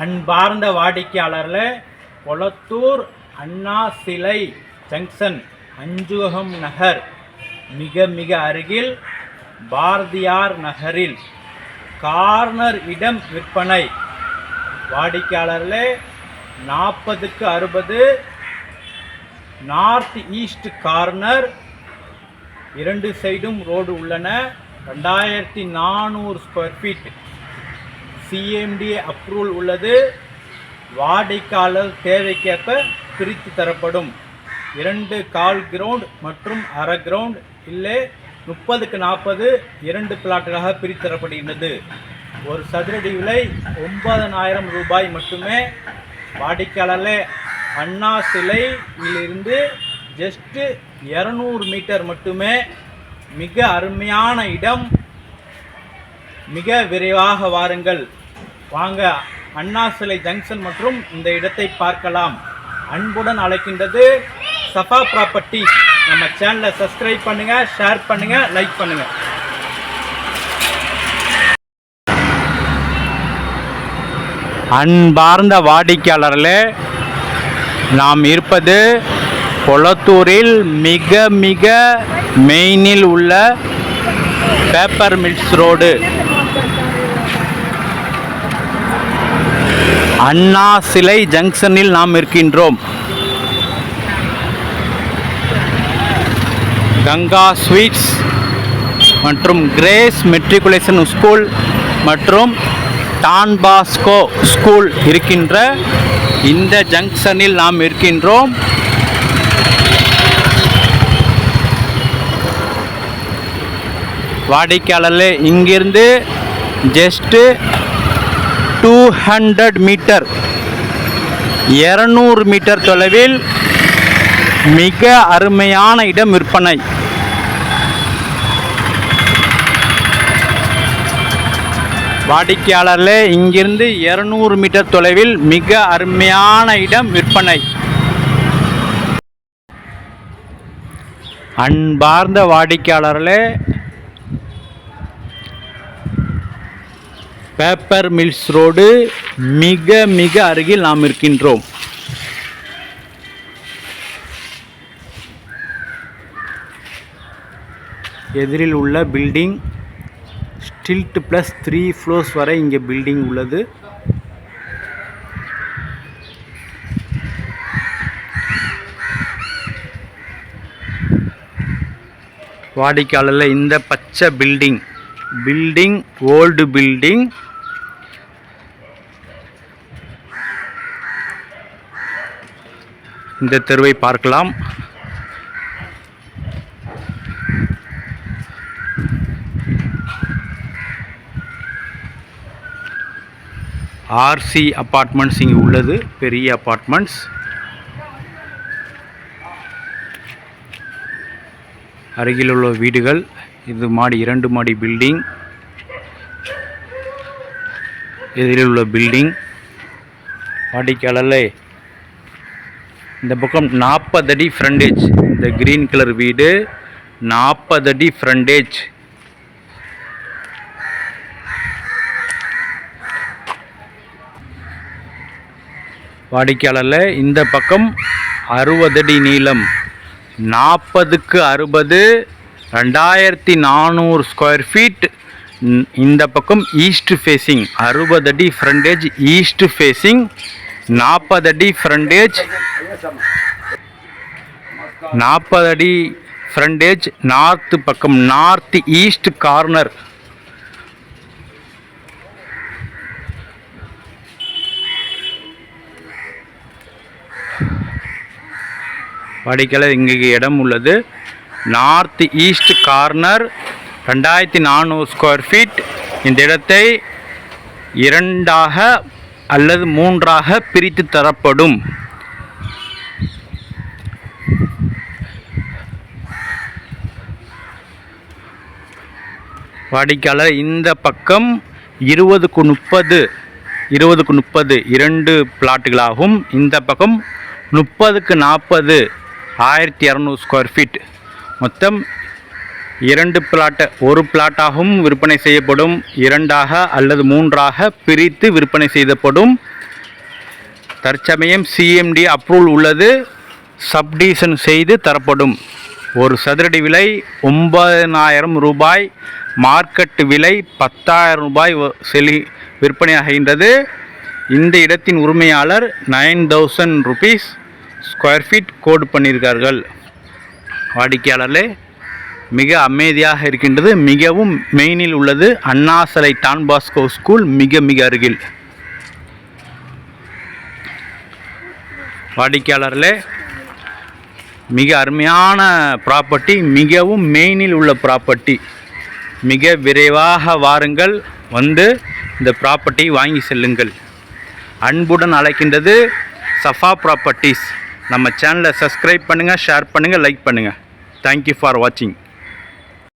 அன்பார்ந்த வாடிக்கையாளர்களே கொளத்தூர் அண்ணா சிலை ஜங்ஷன் அஞ்சுகம் நகர் மிக மிக அருகில் பாரதியார் நகரில் கார்னர் இடம் விற்பனை. வாடிக்கையாளர்களே நாற்பதுக்கு அறுபது நார்த் ஈஸ்ட் கார்னர் இரண்டு சைடும் ரோடு உள்ளன. ரெண்டாயிரத்தி நானூறு ஸ்கொயர் ஃபீட். சிஎம்டி அப்ரூவல் உள்ளது. வாடிக்கையாளர் தேவைக்கேற்ப பிரித்து தரப்படும். இரண்டு கால் கிரவுண்ட் மற்றும் அரை கிரவுண்ட் இல்லை முப்பதுக்கு நாற்பது இரண்டு பிளாட்டுகளாக பிரித்து தரப்படுகின்றது. ஒரு சதுரடி விலை ஒன்பதனாயிரம் ரூபாய் மட்டுமே. வாடிக்கையாளர் அண்ணா சிலையிலிருந்து ஜஸ்ட்டு இரநூறு மீட்டர் மட்டுமே. மிக அருமையான இடம். மிக விரைவாக வாருங்கள். வாங்க அண்ணா சிலை ஜங்ஷன் மற்றும் இந்த இடத்தை பார்க்கலாம். அன்புடன் அழைக்கின்றது சஃபா ப்ராப்பர்ட்டிஸ் நம்ம சேனலை சப்ஸ்கிரைப் பண்ணுங்க ஷேர் பண்ணுங்க லைக் பண்ணுங்க. அன்பார்ந்த வாடிக்கையாளர்களே நாம் இருப்பது கொளத்தூரில் மிக மிக மெயினில் உள்ள பேப்பர் மில்ஸ் ரோடு அண்ணா சிலை ஜங்ஷனில் நாம் இருக்கின்றோம். கங்கா ஸ்வீட்ஸ் மற்றும் கிரேஸ் மெட்ரிகுலேஷன் ஸ்கூல் மற்றும் டான் பாஸ்கோ ஸ்கூல் இருக்கின்ற இந்த ஜங்ஷனில் நாம் இருக்கின்றோம். வாடிக்கையாளர்களே இங்கிருந்து ஜஸ்ட்டு டூ ஹண்ட்ரட் மீட்டர் இரநூறு மீட்டர் தொலைவில் மிக அருமையான இடம் விற்பனை. வாடிக்கையாளர்களே இங்கிருந்து இரநூறு மீட்டர் தொலைவில் மிக அருமையான இடம் விற்பனை. அன்பார்ந்த வாடிக்கையாளர்களே பேப்பர் மில்ஸ் ரோடு மிக மிக அருகில் நாம் இருக்கின்றோம். எதிரில் உள்ள building stilt plus three floors வரை இங்கே பில்டிங் உள்ளது. வாடிக்கையாளரில் இந்த பச்சை பில்டிங் பில்டிங் ஓல்டு பில்டிங் இந்த தெருவை பார்க்கலாம். ஆர்சி அப்பார்ட்மெண்ட்ஸ் இங்கே உள்ளது பெரிய அப்பார்ட்மெண்ட்ஸ் அருகில் உள்ள வீடுகள் இது மாடி இரண்டு மாடி பில்டிங் எதிரில் உள்ள பில்டிங் வாடிக்கையாளர்களே இந்த பக்கம் நாற்பது அடி ஃப்ரண்டேஜ் இந்த க்ரீன் கலர் வீடு நாற்பது அடி ஃப்ரண்டேஜ் வாடிக்கையாளரில் இந்த பக்கம் அறுபது அடி நீளம். நாற்பதுக்கு அறுபது ரெண்டாயிரத்தி நானூறு ஸ்கொயர் ஃபீட் இந்த பக்கம் ஈஸ்ட் ஃபேஸிங் அறுபது அடி ஃப்ரண்டேஜ் ஈஸ்ட் ஃபேஸிங் நாற்பது அடி ஃப்ரண்டேஜ் நாற்பது அடி ஃப்ரண்டேஜ் நார்த்து பக்கம் நார்த் ஈஸ்ட் கார்னர் வாடிக்கையாளர் இங்கே இடம் உள்ளது. நார்த் ஈஸ்ட் கார்னர் ரெண்டாயிரத்தி நானூறு ஸ்கொயர் ஃபீட் இந்த இடத்தை இரண்டாக அல்லது மூன்றாக பிரித்து தரப்படும். வாடிக்கையாளர் இந்த பக்கம் இருபதுக்கு முப்பது இருபதுக்கு முப்பது இரண்டு பிளாட்டுகளாகும். இந்த பக்கம் முப்பதுக்கு நாற்பது ஆயிரத்தி இரநூறு ஸ்கொயர் ஃபீட் மொத்தம் இரண்டு பிளாட்டை ஒரு பிளாட்டாகவும் விற்பனை செய்யப்படும் இரண்டாக அல்லது மூன்றாக பிரித்து விற்பனை செய்யப்படும் தற்சமயம் சிஎம்டி அப்ரூவல் உள்ளது சப்டிஷன் செய்து தரப்படும். ஒரு சதுரடி விலை ஒன்பதனாயிரம் ரூபாய் மார்க்கெட் விலை பத்தாயிரம் ரூபாய் வ- செலி விற்பனையாகின்றது இந்த இடத்தின் உரிமையாளர் nine thousand rupees square feet quote பண்ணியிருக்கார்கள். வாடிக்கையாளர்களே மிக அமைதியாக இருக்கின்றது. மிகவும் மெயினில் உள்ளது அண்ணாசலை டான் பாஸ்கோ ஸ்கூல் மிக மிக அருகில். வாடிக்கையாளர்களே மிக அருமையான ப்ராப்பர்ட்டி மிகவும் மெயினில் உள்ள ப்ராப்பர்ட்டி மிக விரைவாக வாருங்கள் வந்து இந்த ப்ராப்பர்ட்டி வாங்கி செல்லுங்கள். அன்புடன் அழைக்கின்றது சஃபா ப்ராப்பர்ட்டிஸ் நம்ம சேனலை சப்ஸ்கிரைப் பண்ணுங்கள் ஷேர் பண்ணுங்கள் லைக் பண்ணுங்கள் தேங்க்யூ ஃபார் வாட்சிங்